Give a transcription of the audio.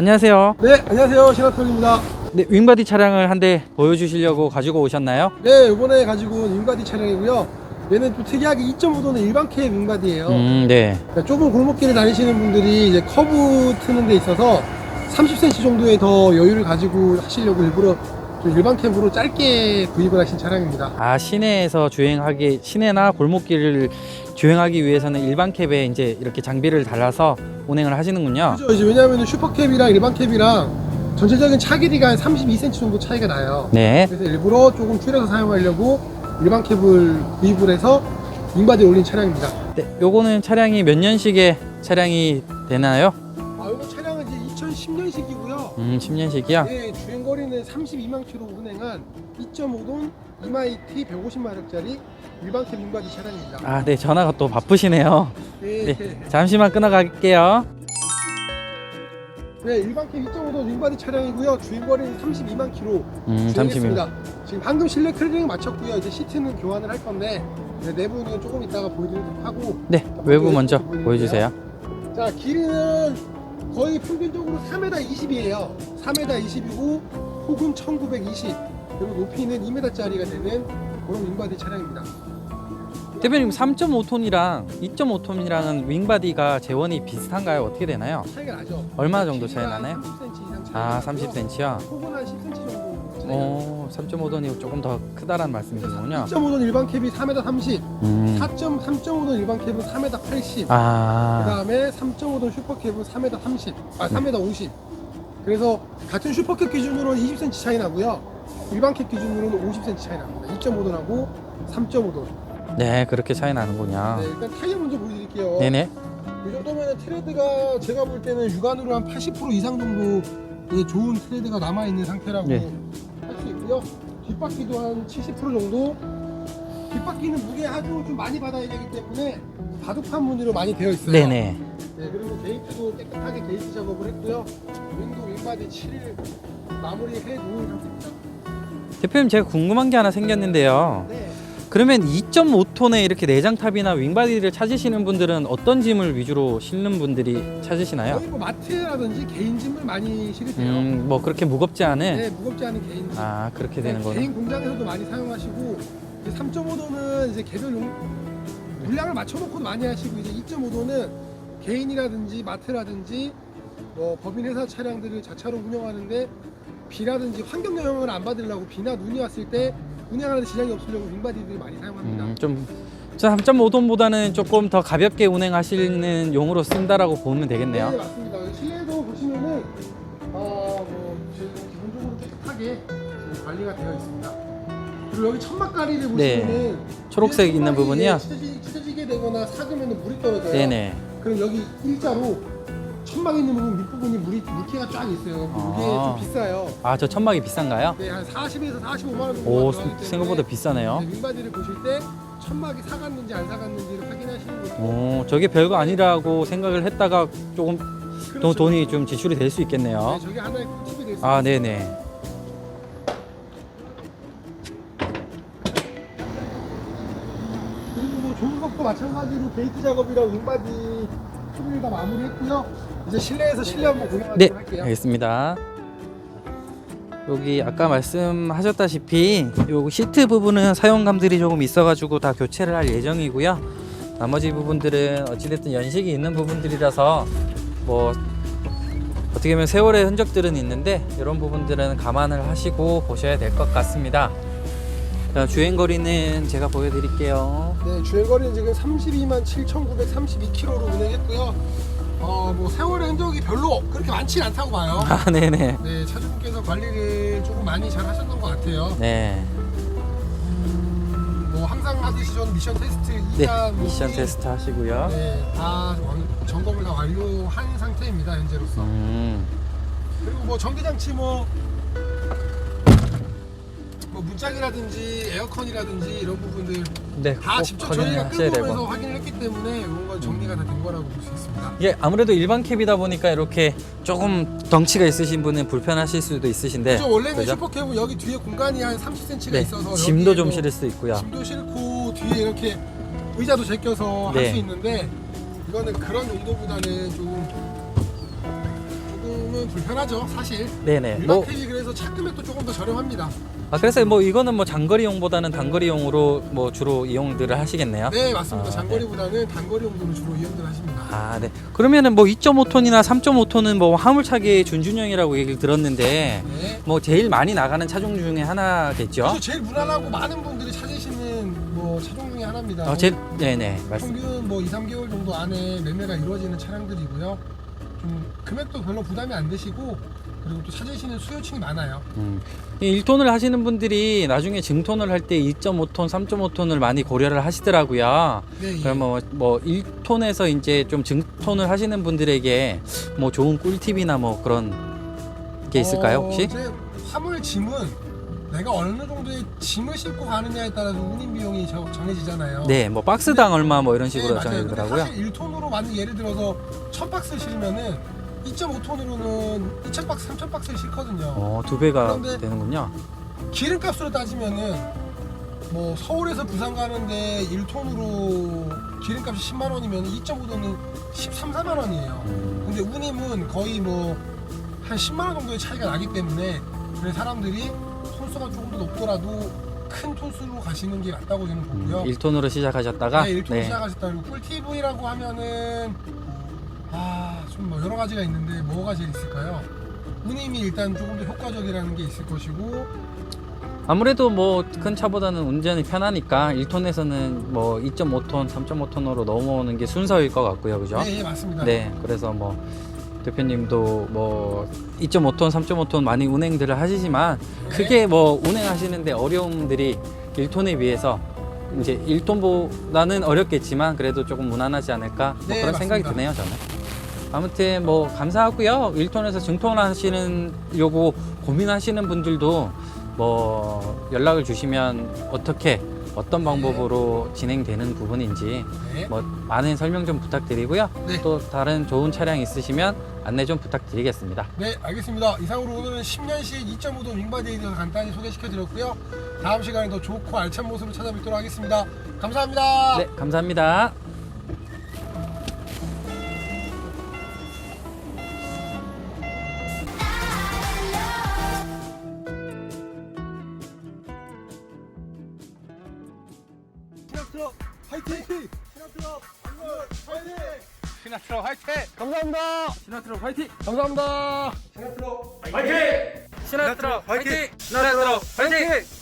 안녕하세요. 네, 안녕하세요. 신하철입니다. 네, 윙바디 차량을 한 대 보여주시려고 가지고 오셨나요? 네, 이번에 가지고 온 윙바디 차량이고요. 얘는 좀 특이하게 2.5도는 일반 K 윙바디예요. 음, 네. 그러니까 좁은 골목길을 다니시는 분들이 이제 커브 트는 데 있어서 30cm 정도의 더 여유를 가지고 하시려고 일부러 좀 일반 캡으로 짧게 구입을 하신 차량입니다. 아, 시내에서 주행하기, 시내나 골목길을 주행하기 위해서는 일반 캡에 이제 이렇게 장비를 달아서 운행을 하시는군요. 그죠? 이제 왜냐하면 슈퍼캡이랑 일반 캡이랑 전체적인 차 길이가 한 32cm 정도 차이가 나요. 네. 그래서 일부러 조금 줄여서 사용하려고 일반 캡을 구입을 해서 윙바디에 올린 차량입니다. 네, 요거는 차량이 몇 년식의 차량이 되나요? 아, 이거 차량은 이제 2010년식이고요. 음, 10년식이요? 네, 주행 거리는 32만 킬로 운행한 2.5돈 2마이티 150마력짜리 일반 캡 윙바디 차량입니다. 아, 네, 전화가 또 바쁘시네요. 네, 네, 잠시만 끊어갈게요. 네, 일반 캡 2.5돈 윙바디 차량이고요. 주행 거리는 32만 킬로 음, 30년. 주행했습니다. 지금 방금 실내 클리닝 마쳤고요. 이제 시트는 교환을 할 건데 네, 내부는 조금 이따가 보여드리도록 하고 네, 외부 먼저 보여주세요. 자 길이는 거의 평균적으로 3m 20이에요 3m 20이고 폭은 1920 그리고 높이는 2m짜리가 되는 그런 윙바디 차량입니다 대표님 3.5톤이랑 2.5톤이랑은 윙바디가 재원이 비슷한가요? 어떻게 되나요? 차이가 나죠 얼마 정도 차이 나나요? 30cm 이상 차이 아, 나고요. 30cm요? 폭은 한 10cm 정도 차이 어, 3.5톤이 조금 더 크다란 말씀이시군요. 2.5돈 일반 캡이 3m 30 음. 4.3.5돈 일반 캡은 3m 80그 아, 다음에 3.5돈 슈퍼 캡은 3m 30 아 3m 50 그래서 같은 슈퍼캡 기준으로는 20cm 차이 나고요 일반 캡 기준으로는 50cm 차이 납니다 2.5돈하고 3.5돈 네, 그렇게 차이 나는군요. 네, 일단 타이어 먼저 보여드릴게요. 네네. 이 정도면 트레드가 제가 볼 때는 육안으로 한 80% 이상 정도 예, 좋은 트레드가 남아 있는 상태라고 네. 할수 있고요. 뒷바퀴도 한 70% 정도. 뒷바퀴는 무게 아주 좀 많이 받아야 되기 때문에 바둑판 무늬로 많이 되어 있어요. 네네. 네, 그리고 게이트도 깨끗하게 게이트 작업을 했고요. 윙도 윙바디 7일 마무리해 놓은 상태입니다. 대표님 제가 궁금한 게 하나 생겼는데요. 네. 그러면 2.5톤의 이렇게 내장탑이나 윙바디를 찾으시는 분들은 어떤 짐을 위주로 실는 분들이 찾으시나요? 거의 뭐 마트라든지 개인 짐을 많이 실으세요. 음, 뭐 그렇게 무겁지 않은? 네, 무겁지 않은 개인 짐. 아, 그렇게 되는 네, 거는. 개인 공장에서도 많이 사용하시고 3.5도는 이제 개별 용 물량을 맞춰놓고도 많이 하시고 이제 2.5도는 개인이라든지 마트라든지 뭐 법인 회사 차량들을 자차로 운영하는데 비라든지 환경 영향을 안 받으려고 비나 눈이 왔을 때 운행하는 데 지장이 없으려고 윙바디들이 많이 사용합니다. 음, 좀 3.5톤보다는 조금 더 가볍게 운행하시는 용으로 쓴다라고 보면 되겠네요. 네 맞습니다. 실내도 보시면은 어 뭐 기본적으로 깨끗하게 관리가 되어 있습니다. 그리고 여기 천막가리를 네. 보시면은 초록색 있는 부분이요? 찢어지, 찢어지 게 되거나 삭으면 물이 떨어져요. 네네. 그럼 여기 일자로 천막 있는 부분 밑부분이 물이 물기가 쫙 있어요. 이게 아. 좀 비싸요. 아, 저 천막이 비싼가요? 네, 한 40에서 45만 원 정도 오, 생각보다 비싸네요. 네, 윙바디를 보실 때 천막이 사갔는지 안 사갔는지를 확인하시는 것도 오, 저게 별거 아니라고 생각을 했다가 조금 그렇죠. 돈, 돈이 좀 지출이 될 수 있겠네요. 네, 저게 하나의 꿀팁이 될수 있습니다. 아, 네네. 마찬가지로 게이트 작업이랑 윙바디 수리를 다 마무리했고요. 이제 실내에서 실내 한번 구경하도록 네, 할게요. 알겠습니다. 여기 아까 말씀하셨다시피 요 시트 부분은 사용감들이 조금 있어가지고 다 교체를 할 예정이고요. 나머지 부분들은 어찌됐든 연식이 있는 부분들이라서 뭐 어떻게 보면 세월의 흔적들은 있는데 이런 부분들은 감안을 하시고 보셔야 될 것 같습니다. 자, 주행 거리는 제가 보여드릴게요. 네, 주행거리는 지금 32만 7,932km로 운행했고요. 어, 뭐 세월의 흔적이 별로 그렇게 많지 않다고 봐요. 아, 네네. 네, 차주분께서 관리를 조금 많이 잘 하셨던 것 같아요. 네, 뭐 항상 하듯이 저는 미션 테스트 네, 2단 미션 테스트 하시고요. 네, 다 완- 점검을 다 완료한 상태입니다 현재로서. 음, 그리고 뭐 전기장치 뭐, 뭐 문짝이라든지 에어컨이라든지 이런 부분들 네, 다 꼭 직접 저희가 확인하셔야 끌고 오면서 되고. 확인을 했기 때문에 이런 건 정리가 다 된 거라고 볼 수 있습니다. 이게 아무래도 일반 캡이다 보니까 이렇게 조금 덩치가 있으신 분은 불편하실 수도 있으신데 그죠 원래는 그죠? 슈퍼캡은 여기 뒤에 공간이 한 30cm가 네, 있어서 짐도 여기에 좀 뭐 실을 수 있고요. 짐도 싣고 뒤에 이렇게 의자도 제껴서 할 네. 수 있는데 이거는 그런 용도보다는 조금 불편하죠, 사실. 네네. 뭐 캐리 그래서 차 금액도 조금 더 저렴합니다. 아, 그래서 뭐 이거는 뭐 장거리용보다는 단거리용으로 뭐 주로 이용들을 하시겠네요. 네, 맞습니다. 아, 장거리보다는 단거리 용도로 주로 이용들 하십니다. 아, 네. 그러면은 뭐 2.5톤이나 3.5톤은 뭐 화물차계 준준형이라고 얘기를 들었는데 네. 뭐 제일 많이 나가는 차종 중에 하나겠죠? 그래서 제일 무난하고 많은 분들이 찾으시는 뭐 차종 중에 하나입니다. 어, 제 네네 말씀. 평균 뭐 2, 3개월 정도 안에 매매가 이루어지는 차량들이고요. 좀 금액도 별로 부담이 안 되시고 그리고 또 찾으시는 수요층이 많아요. 음. 이 1톤을 하시는 분들이 나중에 증톤을 할 때 2.5톤, 3.5톤을 많이 고려를 하시더라고요. 네. 예. 그러면 뭐 1톤에서 이제 좀 증톤을 하시는 분들에게 뭐 좋은 꿀팁이나 뭐 그런 게 있을까요 어, 혹시? 이제 화물 짐은 내가 어느 정도의 짐을 싣고 가느냐에 따라서 운임 비용이 저- 정해지잖아요. 네, 뭐 박스당 얼마 뭐 이런 식으로 네, 맞아요. 근데 정해지더라고요. 사실 1톤으로 만든 예를 들어서 1000박스 실으면은 2.5톤으로는 2000박스, 3000박스를 싣거든요. 어, 두 배가 그런데- 되는군요. 기름값으로 따지면은 뭐 서울에서 부산 가는데 1톤으로 기름값이 10만 원이면 2.5톤은 13, 4만 원이에요. 음, 근데 운임은 거의 뭐 한 10만 원 정도의 차이가 나기 때문에 그래서 사람들이 톤수가 조금 더 높더라도 큰 톤수로 가시는 게 맞다고 저는 보고요. 1톤으로 음, 시작하셨다가 네, 1톤 시작하셨다. 그리고 꿀팁이라고 하면은 아, 좀 뭐 여러 가지가 있는데 뭐가 제일 있을까요? 운임이 일단 조금 더 효과적이라는 게 있을 것이고 아무래도 뭐 큰 차보다는 운전이 편하니까 1톤에서는 뭐 2.5톤, 3.5톤으로 넘어오는 게 순서일 것 같고요. 그죠? 네, 예, 맞습니다. 네, 그래서 뭐 대표님도 뭐 2.5톤, 3.5톤 많이 운행들을 하시지만 네. 크게 뭐 운행하시는데 어려움들이 1톤에 비해서 이제 1톤보다는 어렵겠지만 그래도 조금 무난하지 않을까 뭐 네, 그런 생각이 맞습니다. 드네요 저는. 아무튼 뭐 감사하고요. 1톤에서 증통하시는 요거 고민하시는 분들도 뭐 연락을 주시면 어떻게 어떤 방법으로 진행되는 부분인지 네. 뭐 많은 설명 좀 부탁드리고요. 네. 또 다른 좋은 차량 있으시면 안내 좀 부탁드리겠습니다. 네, 알겠습니다. 이상으로 오늘은 10년식 2.5도 윙바디에 대해서 간단히 소개시켜 드렸고요. 다음 시간에 더 좋고 알찬 모습으로 찾아뵙도록 하겠습니다. 감사합니다. 네, 감사합니다. 시나트럭 화이팅! 시나트럭 화이팅! 시나트로 화이팅! 감사합니다. 시나트로 화이팅! 감사합니다. 시나트럭 시나트로 화이팅! 시나트로 화이팅!